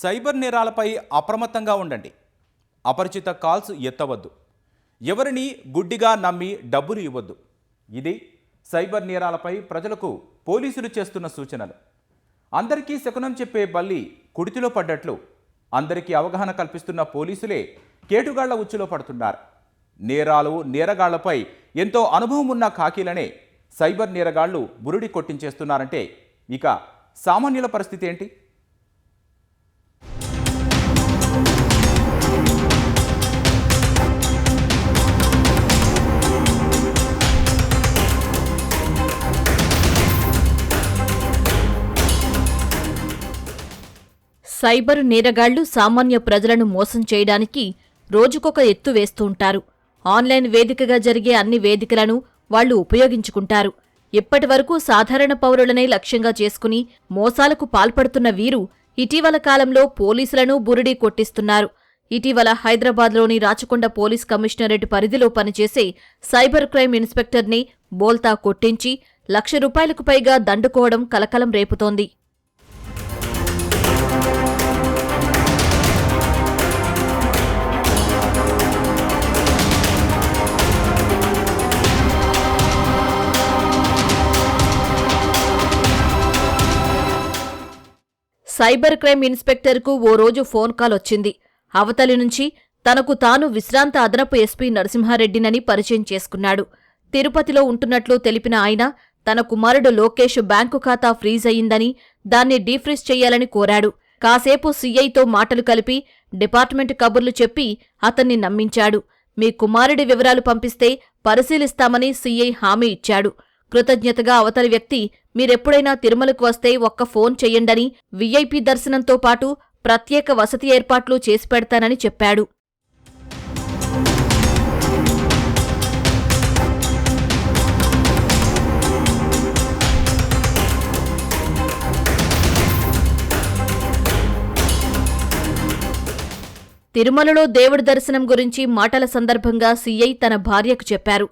Cyber నేరాలపై అప్రమత్తంగా ఉండండి. అపరిచిత కాల్స్ ఎత్తవద్దు. ఎవరిని గుడ్డిగా నమ్మి డబ్బులు ఇవ్వద్దు. ఇది సైబర్ నేరాలపై ప్రజలకు పోలీసులు చేస్తున్న సూచనలు. అందరికీ శకునం చెప్పే బల్లి కుడితిలో పడ్డట్లు అందరికీ అవగాహన కల్పిస్తున్న పోలీసులే కేటుగాళ్ళ ఉచ్చులో పడుతున్నారు. నేరాలు నేరగాళ్ళపై ఎంతో అనుభవం ఉన్న ఖాకీలనే సైబర్ నేరగాళ్ళు బురుడి కొట్టించేస్తున్నారంటే ఇక సామాన్యుల పరిస్థితి ఏంటి? సైబర్ నేరగాళ్ళు సామాన్య ప్రజలను మోసం చేయడానికి రోజుకొక ఎత్తు వేస్తూ ఉంటారు. ఆన్లైన్ వేదికగా జరిగే అన్ని వేదికలను వాళ్ళు ఉపయోగించుకుంటారు. ఇప్పటివరకు సాధారణ పౌరులనే లక్ష్యంగా చేసుకుని మోసాలకు పాల్పడుతున్న వీరు ఇటీవల కాలంలో పోలీసులను బురిడీ కొట్టిస్తున్నారు. ఇటీవల హైదరాబాద్లోని రాచకొండ పోలీస్ కమిషనరేట్ పరిధిలో పనిచేసే సైబర్ క్రైమ్ ఇన్స్పెక్టర్ని బోల్తా కొట్టించి లక్ష రూపాయలకు పైగా దండుకోవడం కలకలం రేపుతోంది. సైబర్ క్రైమ్ ఇన్స్పెక్టర్కు ఓ రోజు ఫోన్ కాల్ వచ్చింది. అవతలి నుంచి తనకు తాను విశ్రాంత అదనపు ఎస్పీ నరసింహారెడ్డినని పరిచయం చేసుకున్నాడు. తిరుపతిలో ఉంటున్నట్లు తెలిపిన ఆయన తన కుమారుడు లోకేష్ బ్యాంకు ఖాతా ఫ్రీజ్ అయిందని దాన్ని డీఫ్రీజ్ చెయ్యాలని కోరాడు. కాసేపు సీఐతో మాటలు కలిపి డిపార్ట్మెంట్ కబుర్లు చెప్పి అతన్ని నమ్మించాడు. మీ కుమారుడి వివరాలు పంపిస్తే పరిశీలిస్తామని సీఐ హామీ ఇచ్చాడు. కృతజ్ఞతగా అవతలి వ్యక్తి మీరెప్పుడైనా తిరుమలకు వస్తే ఒక్క ఫోన్ చెయ్యండని వీఐపీ దర్శనంతో పాటు ప్రత్యేక వసతి ఏర్పాట్లు చేసి పెడతానని చెప్పాడు. తిరుమలలో దేవుడి దర్శనం గురించి మాటల సందర్భంగా సీఐ తన భార్యకు చెప్పారు.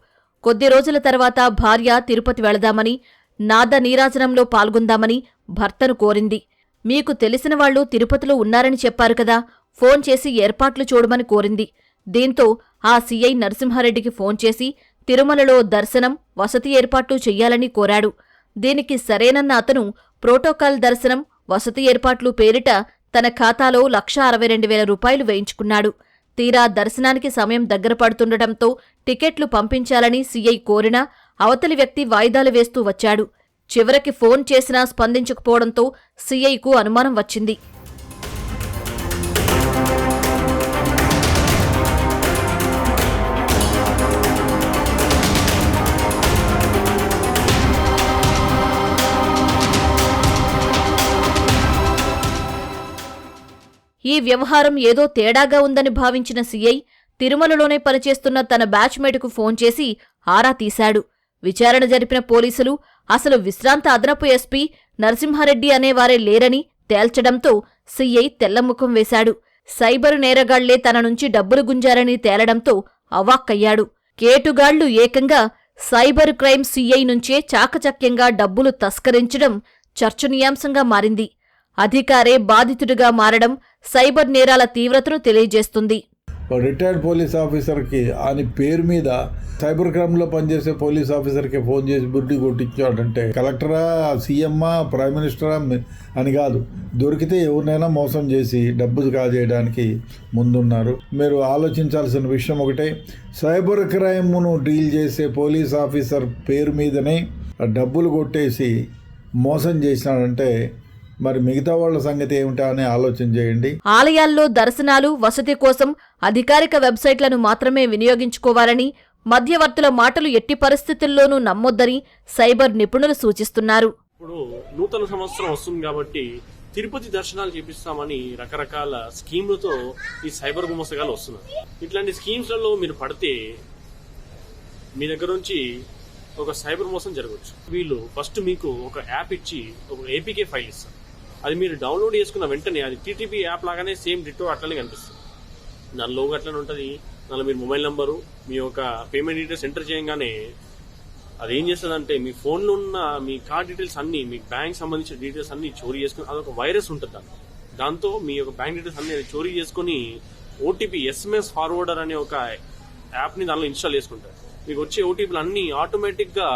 కొద్ది రోజుల తర్వాత భార్య తిరుపతి వెళదామని నాద నీరాజనంలో పాల్గొందామని భర్తను కోరింది. మీకు తెలిసిన వాళ్ళు తిరుపతిలో ఉన్నారని చెప్పారు కదా ఫోన్ చేసి ఏర్పాట్లు చూడమని కోరింది. దీంతో ఆ సీఐ నరసింహారెడ్డికి ఫోన్ చేసి తిరుమలలో దర్శనం వసతి ఏర్పాట్లు చెయ్యాలని కోరాడు. దీనికి సరేనన్న అతను ప్రోటోకాల్ దర్శనం వసతి ఏర్పాట్లు పేరిట తన ఖాతాలో లక్ష అరవై రెండు వేల రూపాయలు వేయించుకున్నాడు. తీరా దర్శనానికి సమయం దగ్గర పడుతుండటంతో టికెట్లు పంపించాలని సీఐ కోరినా అవతలి వ్యక్తి వాయిదాలు వేస్తూ వచ్చాడు. చివరికి ఫోన్ చేసినా స్పందించకపోవడంతో సీఐకు అనుమానం వచ్చింది. ఈ వ్యవహారం ఏదో తేడాగా ఉందని భావించిన సీఐ తిరుమలలోనే పనిచేస్తున్న తన బ్యాచ్మేటుకు ఫోన్ చేసి ఆరా తీశాడు. విచారణ జరిపిన పోలీసులు అసలు విశ్రాంత అదనపు ఎస్పీ నరసింహారెడ్డి అనేవారే లేరని తేల్చడంతో సీఐ తెల్లముఖం వేశాడు. సైబరు నేరగాళ్ళే తన నుంచి డబ్బులు గుంజారని తేలడంతో అవాక్కయ్యాడు. కేటుగాళ్ళు ఏకంగా సైబర్ క్రైమ్ సీఐ నుంచే చాకచక్యంగా డబ్బులు తస్కరించడం చర్చనీయాంశంగా మారింది. అధికారే బాధితుడిగా మారడం సైబర్ నేరాల తీవ్రతను తెలియజేస్తుంది. రిటైర్డ్ పోలీస్ ఆఫీసర్కి ఆయన పేరు మీద సైబర్ క్రైమ్లో పనిచేసే పోలీస్ ఆఫీసర్కి ఫోన్ చేసి బుడ్డి కొట్టించాడంటే కలెక్టరా సీఎమ్మా ప్రైమ్ మినిస్టరా అని కాదు. దొరికితే ఎవరినైనా మోసం చేసి డబ్బులు కాజేయడానికి ముందున్నారు. మీరు ఆలోచించాల్సిన విషయం ఒకటే సైబర్ క్రైమ్ను డీల్ చేసే పోలీస్ ఆఫీసర్ పేరు మీదనే డబ్బులు కొట్టేసి మోసం చేసినాడంటే మరి మిగతా వాళ్ళ సంగతి ఏమిటా అని ఆలోచన చేయండి. ఆలయాల్లో దర్శనాలు వసతి కోసం అధికారిక వెబ్సైట్లను మాత్రమే వినియోగించుకోవాలని మధ్యవర్తుల మాటలు ఎట్టి పరిస్థితుల్లోనూ నమ్మొద్దని సైబర్ నిపుణులు సూచిస్తున్నారు. ఇప్పుడు నూతన సంవత్సరం వస్తుంది కాబట్టి తిరుపతి దర్శనాలు చేపిస్తామని రకరకాల స్కీమ్లతో ఈ సైబర్ గుమసగాలు వస్తున్నారు ఇట్లాంటి స్కీమ్స్లలో మీరు పడితే మీ దగ్గర నుంచి ఒక సైబర్ మోసం జరగవచ్చు. వీళ్ళు ఫస్ట్ మీకు ఒక యాప్ ఇచ్చి ఒక ఏపీకే ఫైల్ ఇస్తారు. అది మీరు డౌన్లోడ్ చేసుకున్న వెంటనే అది టీటీపీ యాప్ లాగానే సేమ్ డిటో అట్లనే కనిపిస్తుంది. దాని లోగో అట్లనే ఉంటుంది. దానిలో మీరు మొబైల్ నెంబరు మీ యొక్క పేమెంట్ డీటెయిల్స్ ఎంటర్ చేయగానే అది ఏం చేస్తుందంటే మీ ఫోన్లో ఉన్న మీ కార్డ్ డీటెయిల్స్ అన్ని మీ బ్యాంక్ సంబంధించిన డీటెయిల్స్ అన్ని చోరీ చేసుకుని అదొక వైరస్ ఉంటుంది దాంతో మీ యొక్క బ్యాంక్ డీటెయిల్స్ అన్ని చోరీ చేసుకుని ఓటీపీ ఎస్ఎంఎస్ ఫార్వర్డర్ అనే ఒక యాప్ని దానిలో ఇన్స్టాల్ చేసుకుంటారు. మీకు వచ్చే ఓటీపీలు అన్ని ఆటోమేటిక్గా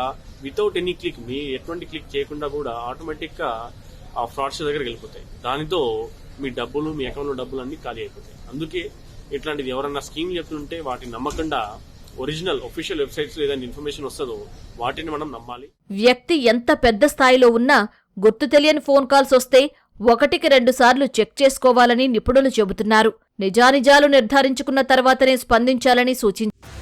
వితౌట్ ఎనీ క్లిక్ మీ ఎటువంటి క్లిక్ చేయకుండా కూడా ఆటోమేటిక్గా ఆ ఫ్రాడ్స్ దగ్గరికి వెళ్ళిపోతాయి. దానితో మీ డబ్బులు మీ అకౌంట్లో డబ్బులు అన్ని ఖాళీ అయిపోతాయి. అందుకే ఇట్లాంటిది ఎవరన్నా స్కీమ్ చెప్తుంటే వాటిని నమ్మకుండా ఒరిజినల్ ఒఫీషియల్ వెబ్సైట్స్ ఏదైనా ఇన్ఫర్మేషన్ వస్తుందో వాటిని మనం నమ్మాలి. వ్యక్తి ఎంత పెద్ద స్థాయిలో ఉన్నా గుర్తు తెలియని ఫోన్ కాల్స్ వస్తే ఒకటికి రెండుసార్లు చెక్ చేసుకోవాలని నిపుణులు చెబుతున్నారు. నిజానిజాలు నిర్ధారించుకున్న తర్వాతనే స్పందించాలని సూచించారు